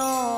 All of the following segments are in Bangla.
Oh.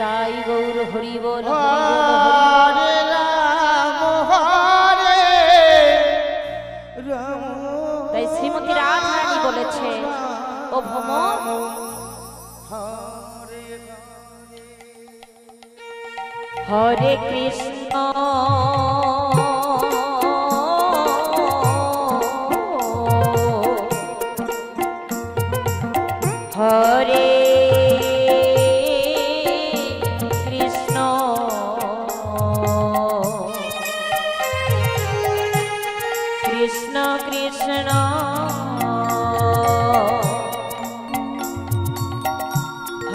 তাই গৌর হরি বল হরে রাম তাই শ্রীমতী রাধারানী বলেছে ও ভম হরে কৃষ্ণ।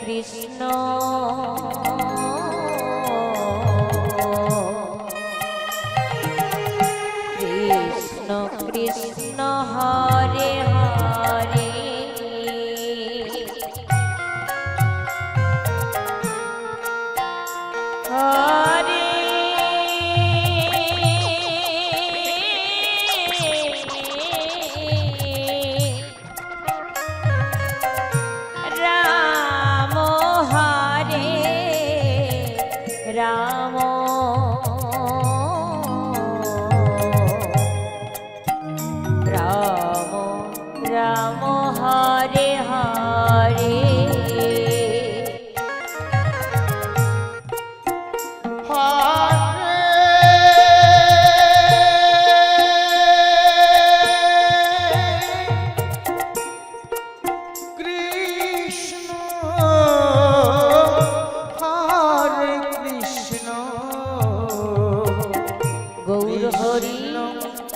কৃষ্ণ।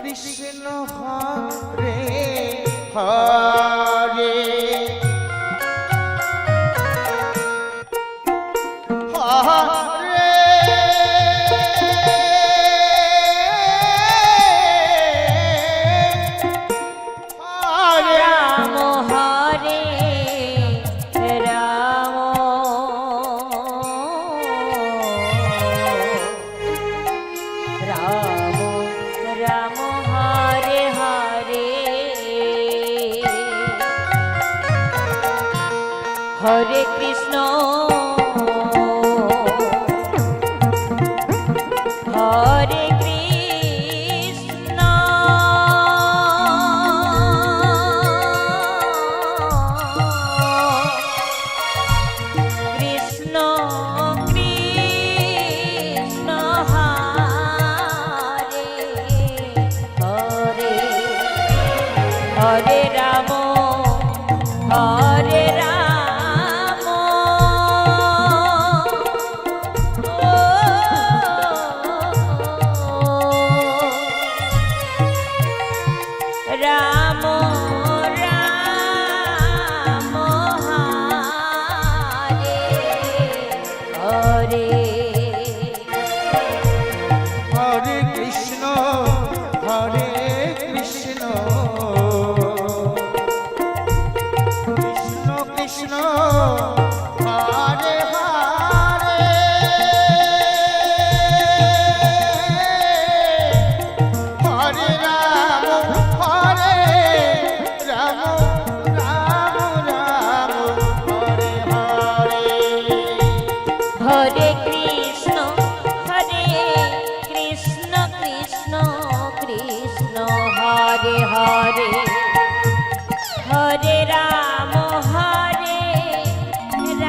কৃষ্ণ হরে হরে। राम হরে কৃষ্ণ। হরে করে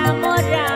enamorado.